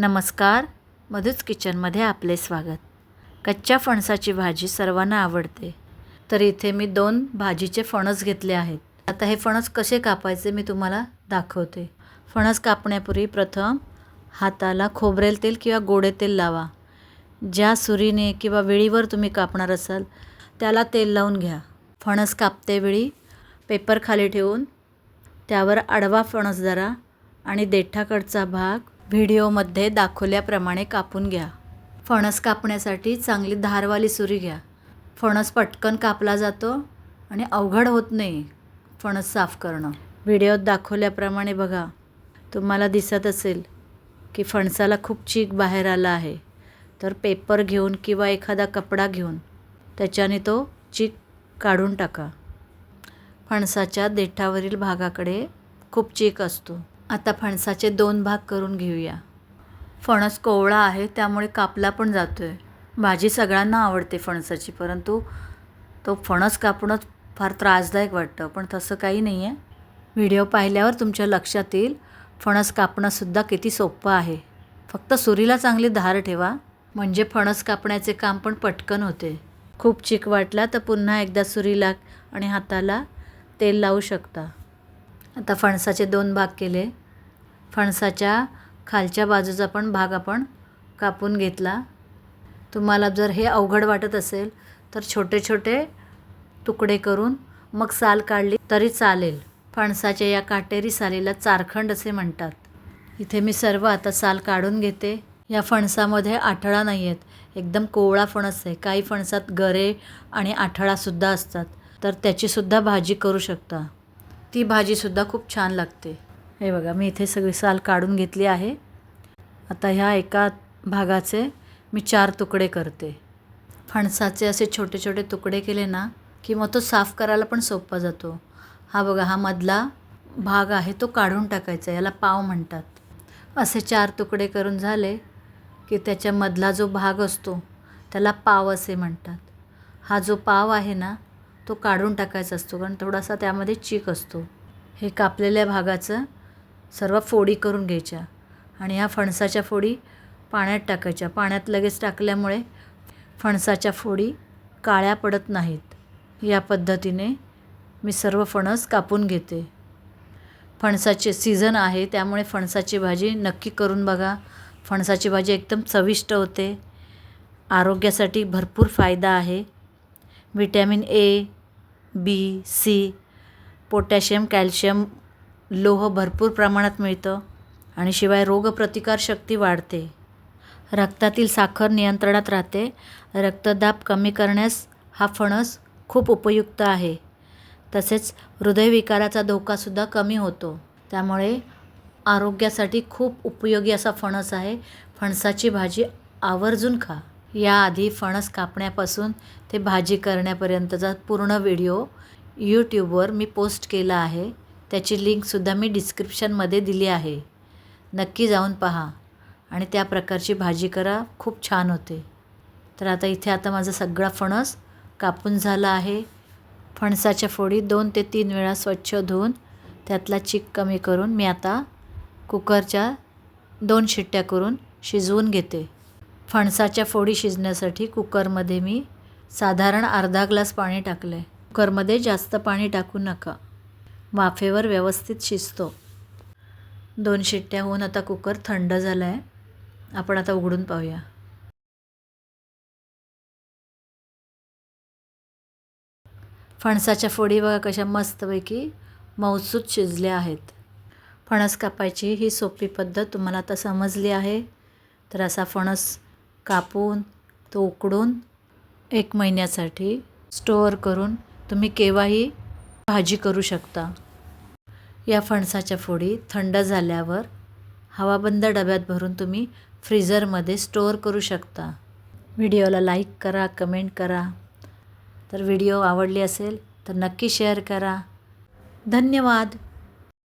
नमस्कार. मधूच किचनमध्ये आपले स्वागत. कच्च्या फणसाची भाजी सर्वांना आवडते. तर इथे मी दोन भाजीचे फणस घेतले आहेत. आता हे फणस कसे कापायचे मी तुम्हाला दाखवते. फणस कापण्यापूर्वी प्रथम हाताला खोबरेल तेल किंवा गोडे तेल लावा. ज्या सुरीने किंवा वेळीवर तुम्ही कापणार असाल त्याला तेल लावून घ्या. फणस कापतेवेळी पेपर खाली ठेवून त्यावर आडवा फणस धरा आणि देठाकडचा भाग व्हिडिओमध्ये दाखवल्याप्रमाणे कापून घ्या. फणस कापण्यासाठी चांगली धारवाली सुरी घ्या. फणस पटकन कापला जातो आणि अवघड होत नाही फणस साफ करणं. व्हिडिओत दाखवल्याप्रमाणे बघा. तुम्हाला दिसत असेल की फणसाला खूप चीक बाहेर आला आहे. तर पेपर घेऊन किंवा एखादा कपडा घेऊन त्याच्याने तो चीक काढून टाका. फणसाच्या देठावरील भागाकडे खूप चीक असतो. आता फणसाचे दोन भाग करून घेऊया. फणस कोवळा आहे त्यामुळे कापला पण जातो आहे भाजी सगळ्यांना आवडते फणसाची परंतु तो फणस कापणंच फार त्रासदायक वाटतं पण तसं काही नाही आहे व्हिडिओ पाहिल्यावर तुमच्या लक्षात येईल फणस कापणंसुद्धा किती सोपं आहे. फक्त सुरीला चांगली धार ठेवा. म्हणजे फणस कापण्याचे काम पण पटकन होते. खूप चिक वाटला तर पुन्हा एकदा सुरीला आणि हाताला तेल लावू शकता. आता फणसाचे दोन भाग केले. फणसाच्या खालच्या बाजूचा पण भाग आपण कापून घेतला. तुम्हाला जर हे अवघड वाटत असेल तर छोटे छोटे तुकडे करून मग साल काढली तरी चालेल. फणसाच्या या काटेरी सालीला चारखंड असे म्हणतात. इथे मी सर्व आता साल काढून घेते. या फणसामध्ये आठळा नाही आहेत एकदम कोवळा फणस आहे. काही फणसात गरे आणि आठळासुद्धा असतात. तर त्याचीसुद्धा भाजी करू शकता. ती भाजीसुद्धा खूप छान लागते. हे बघा मी इथे सगळी साल काढून घेतली आहे. आता ह्या एका भागाचे मी चार तुकडे करते. फणसाचे असे छोटे छोटे तुकडे केले ना की मग तो साफ करायला पण सोपा जातो. हा बघा हा मधला भाग आहे तो काढून टाकायचा याला पाव म्हणतात. असे चार तुकडे करून झाले की त्याच्यामधला जो भाग असतो त्याला पाव असे म्हणतात. हा जो पाव आहे ना तो काढून टाकायचा असतो कारण थोडासा त्यामध्ये चीक असतो. हे कापलेल्या भागाचं सर्व फोडी करून घ्यायच्या आणि ह्या फणसाच्या फोडी पाण्यात टाकायच्या. पाण्यात लगेच टाकल्यामुळे फणसाच्या फोडी काळ्या पडत नाहीत. या पद्धतीने मी सर्व फणस कापून घेते. फणसाचे सीझन आहे त्यामुळे फणसाची भाजी नक्की करून बघा. फणसाची भाजी एकदम चविष्ट होते. आरोग्यासाठी भरपूर फायदा आहे. Vitamin A B C potassium calcium लोह भरपूर प्रमाणात मिळतं आणि शिवाय रोगप्रतिकारशक्ती वाढते. रक्तातील साखर नियंत्रणात राहते. रक्तदाब कमी करण्यास हा फणस खूप उपयुक्त आहे. तसेच हृदयविकाराचा धोकासुद्धा कमी होतो. त्यामुळे आरोग्यासाठी खूप उपयोगी असा फणस आहे. फणसाची भाजी आवर्जून खा. याआधी फणस कापण्यापासून ते भाजी करण्यापर्यंतचा पूर्ण व्हिडिओ यूट्यूबवर मी पोस्ट केला आहे. त्याची लिंकसुद्धा मी डिस्क्रिप्शनमध्ये दिली आहे. नक्की जाऊन पहा. आणि त्या प्रकारची भाजी करा. खूप छान होते. तर आता इथे आता माझा सगळा फणस कापून झाला आहे. फणसाच्या फोडी दोन ते तीन वेळा स्वच्छ धुवून त्यातला चिक कमी करून मी आता कुकरच्या दोन शिट्ट्या करून शिजवून घेते. फणसाच्या फोडी शिजण्यासाठी कुकरमध्ये मी साधारण अर्धा ग्लास पाणी टाकलं आहे कुकरमध्ये जास्त पाणी टाकू नका. वाफेवर व्यवस्थित शिजतो. दोन शिट्ट्या होऊन आता कुकर थंड झाला आहे आपण आता उघडून पाहूया. फणसाच्या फोडी बघा कशा मस्तपैकी मौसूद शिजल्या आहेत. फणस कापायची ही सोपी पद्धत तुम्हाला आता समजली आहे. तर असा फणस कापून तो उकडून एक महिन्यासाठी स्टोअर करून तुम्ही केव्हाही भाजी करू शकता. या फणसाच्या फोडी थंड झाल्यावर हवाबंद डब्यात भरून तुम्ही फ्रीझरमध्ये स्टोअर करू शकता. व्हिडिओला लाईक करा कमेंट करा. तर व्हिडिओ आवडली असेल तर नक्की शेअर करा. धन्यवाद.